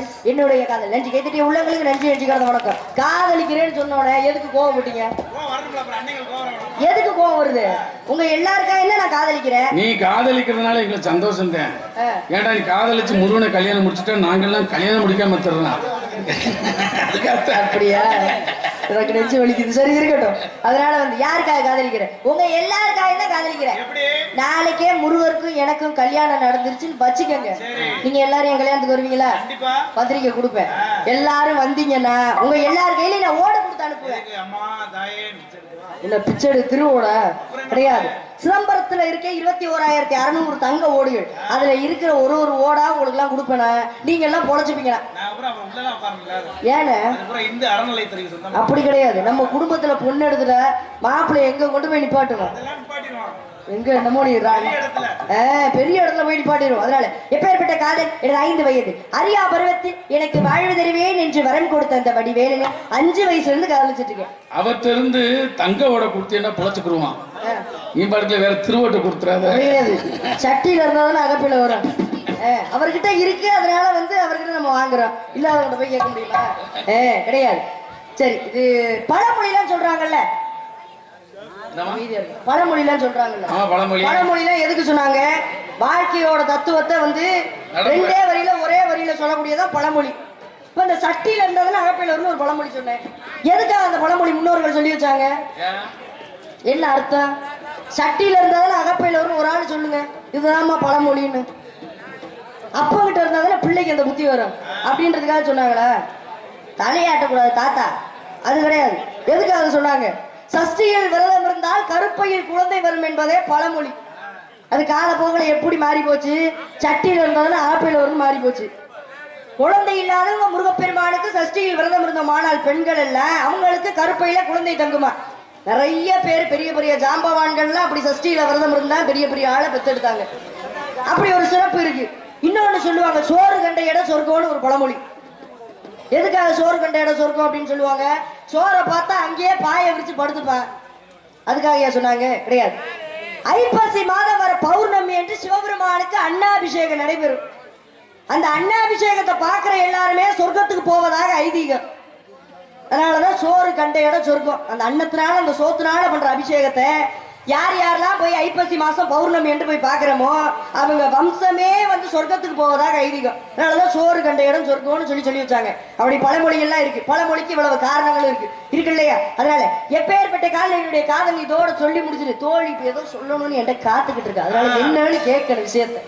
காதல் என்னுடைய காதல். நன்றி கைத்தட்டி உள்ளங்களுக்கு நன்றி நன்றி கடந்த வணக்கம். காதலிக்கிறேன்னு சொன்ன உடனே எதுக்கு கோவம் விட்டீங்க? எதுக்கு கோவம் வருது? உங்க எல்லாருக்காக நான் காதலிக்கிறேன் நீ காதலிக்கிறதுனால எங்களுக்கு சந்தோஷம் தான். ஆ. ஏன்டா நீ காதலிச்சு முருகனை கல்யாணம் முடிச்சுட்டா நாங்கெல்லாம் கல்யாணம் முடிக்காம தரலாம் அப்படியா? எனக்கு நெஞ்சு வலிக்குது. சரி இருக்கட்டும். அதனால வந்து யாருக்காக காதலிக்கிறேன் உங்க எல்லாருக்காக தான் காதலிக்கிறேன் நாளைக்கே முருகருக்கும் எனக்கும் கல்யாணம் நடந்துருச்சுன்னு வச்சுக்கோங்க. நீங்க எல்லாரும் என் கல்யாணத்துக்கு வருவீங்களா? பத்திரிக்கை கொடுப்பேன். எல்லாரும் வந்தீங்கன்னா உங்க எல்லார் கையிலயும் நான் ஓட கொடுத்து அனுப்புவேன். இல்ல பிச்சடு திருவோட? கிடையாது. சிதம்பரத்துல இருக்க இருபத்தி ஓராயிரத்தி அறுநூறு தங்க ஓடுகள். அதுல இருக்கிற ஒரு ஒரு ஓடா உங்களுக்கு எல்லாம் கொடுப்பேனா நீங்க எல்லாம் பொழைச்சுப்பீங்களா ஏன்னு சொந்தம்? அப்படி கிடையாது. நம்ம குடும்பத்துல பொண்ணு எடுத்துட்ட மாப்பிள்ளை எங்க கொண்டு போய் நிப்பாட்டுவோம்? எங்க என்னமோ நீ பெரிய இடத்துல. போய் நிப்பாட்டிடுவோம் அதனால எப்பேற்பட்ட காதல்? எனது ஐந்து வயது. அரியா பருவத்தில் எனக்கு வாழ்வு தருவேன் என்று வரம் கொடுத்த அந்த வடிவேலனை அஞ்சு வயசுல இருந்து காதலிச்சிட்டு இருக்கேன் அவர்கிட்ட இருந்து தங்க ஓட கொடுத்தீங்கன்னா பொழைச்சுக்குருவான். நீ பாட்டுல வேற திருவோட்டை கொடுத்துறாத. சட்டியில இருந்தாலும் அகப்பில வரும். அவர்கிட்ட இருக்கு. அதனால வந்து அவர்கிட்ட நம்ம வாங்குறோம். இல்ல அவர்கிட்ட போய் கேட்க முடியுமா? ஏ கிடையாது. சரி இது பழமொழிலாம் சொல்றாங்கல்ல. பழமொழிலாம் சொல்றாங்கல்ல. ஆமா பழமொழி. பழமொழிலாம் எதுக்கு சொன்னாங்க? வாழ்க்கையோட தத்துவத்தை வந்து. ரெண்டே வரியில ஒரே வரியில சொல்லக்கூடியதான் பழமொழி. இப்ப இந்த சட்டியில இருந்ததுன்னு அகப்பையில இருந்து ஒரு பழமொழி சொன்னேன். எதுக்காக அந்த பழமொழி முன்னோர்கள் சொல்லி வச்சாங்க? என்ன அர்த்தம்? சட்டியில இருந்ததுல அகப்பையில வரும் ஒரு ஆள் சொல்லுங்க. இதுதான்மா பழமொழின்னு. அப்பா கிட்ட இருந்தாதானே பிள்ளைக்கு அந்த புத்தி வரும். அப்படின்றதுக்காக சொன்னாங்களா? தலையாட்டக்கூடாது தாத்தா. அது கிடையாது. எதுக்காக சொன்னாங்க? சஷ்டியில் விரதம் இருந்தால் கருப்பையில் குழந்தை வரும் என்பதே பழமொழி. அது காலப்போக்கில் எப்படி மாறி போச்சு சட்டியில் இருந்ததுல ஆப்பிள் வரும் மாறி போச்சு குழந்தை இல்லாதவங்க முருகப்பெருமானுக்கு சஷ்டியில் விரதம் இருந்த மானால் பெண்கள் எல்லாம் அவங்களுக்கு கருப்பையில குழந்தை தங்குமா? நிறைய பேர் பெரிய பெரிய ஜாம்பவான்கள்லாம் அப்படி சஷ்டியில விரதம் இருந்தா பெரிய பெரிய ஆளை பெத்தெடுத்தாங்க அப்படி ஒரு சிறப்பு இருக்கு. இன்னொன்னு சொல்லுவாங்க சோறு கண்ட இடம் சொர்க்கம்னு ஒரு பழமொழி. எதுக்காக சோறு கண்ட இடம் சொர்க்கம் அப்படின்னு சொல்லுவாங்க? சோறை பார்த்தா அங்கேயே பாயை விரிச்சு படுத்துப்பான் அதுக்காக ஏன் சொன்னாங்க? கிடையாது. ஐப்பசி மாதம் வர பௌர்ணமி என்று சிவபெருமானுக்கு அண்ணாபிஷேகம் நடைபெறும். அந்த அண்ணாபிஷேகத்தை பார்க்கிற எல்லாருமே சொர்க்கத்துக்கு போவதாக ஐதீகம். அதனாலதான் சோறு கண்ட இடம் சொர்க்கம். அந்த அன்னத்தினால அந்த சோத்துனால பண்ற அபிஷேகத்தை யார் யாரெல்லாம் போய் ஐப்பசி மாசம் பௌர்ணமி என்று போய் பார்க்கிறோமோ அவங்க வம்சமே வந்து சொர்க்கத்துக்கு போவதாக ஐதீகம். அதனாலதான் சோறு கண்ட இடம் சொர்க்கம்னு சொல்லி சொல்லி வச்சாங்க. அப்படி பழமொழிகள்லாம் இருக்கு. பழமொழிக்கு இவ்வளவு காரணங்களும் இருக்கு. இருக்கு இல்லையா? அதனால எப்பேற்பட்ட காலம் என்னுடைய காதல் இதோட சொல்லி முடிச்சிரு தோழி இப்ப ஏதோ சொல்லணும்னு என்கிட்ட காத்துக்கிட்டு இருக்கு. அதனால என்னன்னு கேட்கிற விஷயத்த.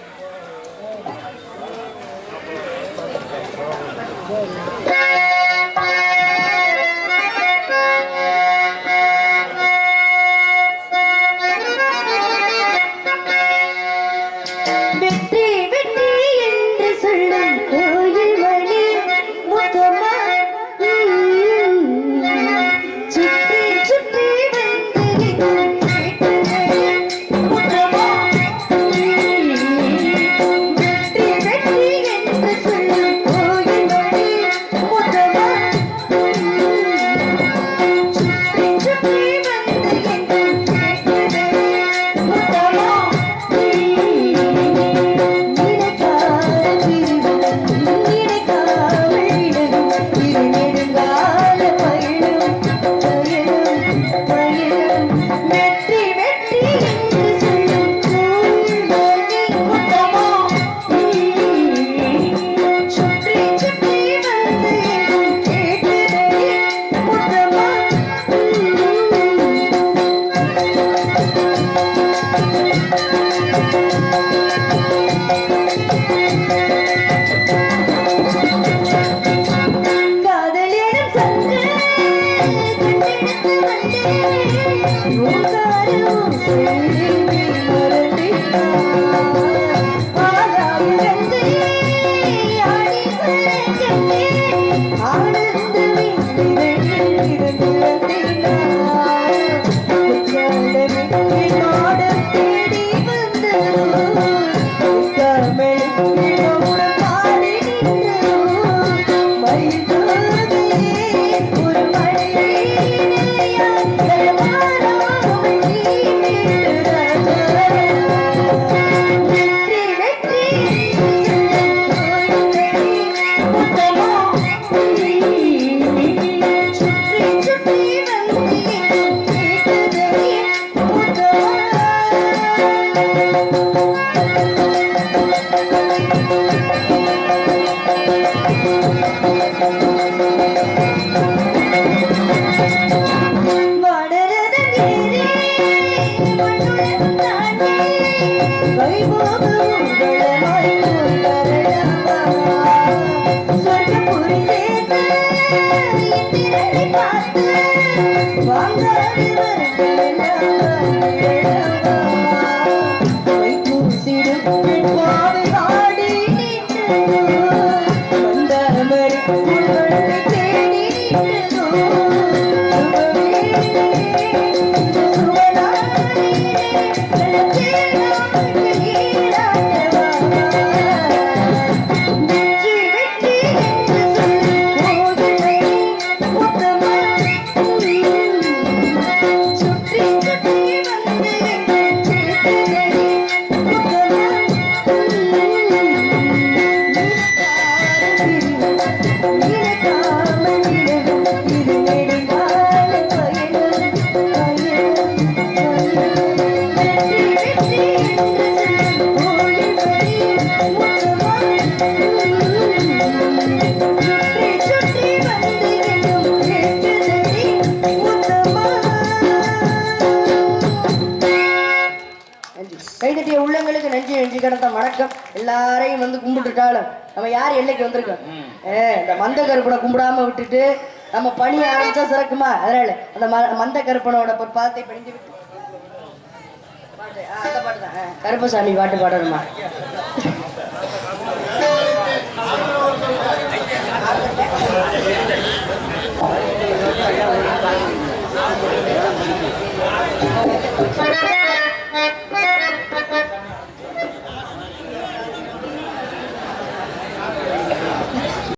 நூறு கைதட்டிய உள்ளங்களுக்கு நன்றி நன்றி கடந்த வணக்கம். எல்லாரையும் வந்து கும்பிட்டுட்டாலும் நம்ம யார் எல்லைக்கு வந்திருக்கோம்? ஏ, இந்த மந்த கருப்பனை கும்பிடாம விட்டுட்டு நம்ம பணி ஆரம்பிச்சா சிறக்குமா? அதனால அந்த மந்த கருப்பனோட பொற்பாதத்தை பணிந்து விட்டு. பாட்டு அந்த பாட்டு தான். கருப்பசாமி பாட்டு பாடணுமா?